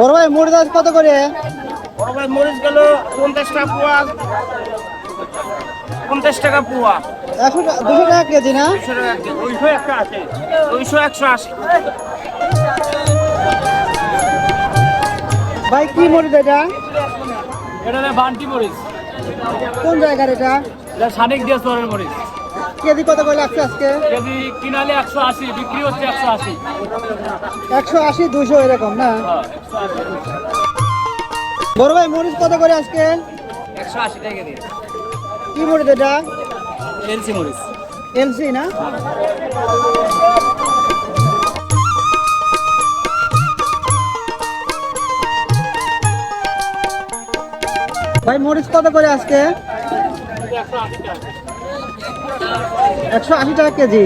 বড় ভাই মরিচ আজ কত করে? বড় ভাই মরিচ গেল পঞ্চাশ টাকা পোয়া। পঞ্চাশ টাকা পোয়া। একশো টা- দুশো টাকা কেজি না? দুশো টাকা কেজি। দুইশো একটা আছে। দুইশো একশো আশি। ভাই কি মরিচ এটা? এটা বান্টি মরিচ কোন জায়গার এটা? এটা সানিক দিয়ে চরের মরিচ কেজি কত করে লাগছে আজকে? কেজি কিনালে একশো আশি বিক্রি হচ্ছে একশো আশি। একশো আশি দুশো এরকম না? হ্যাঁ বড় ভাই মরিচ কত করে আজকে? একশো আশি টাকা দিয়ে। কি মরিচ এটা? এলসি মরিচ। এলসি না? ভাই মরিচ কত করে আজকে? একশো আশি টাকা কেজি।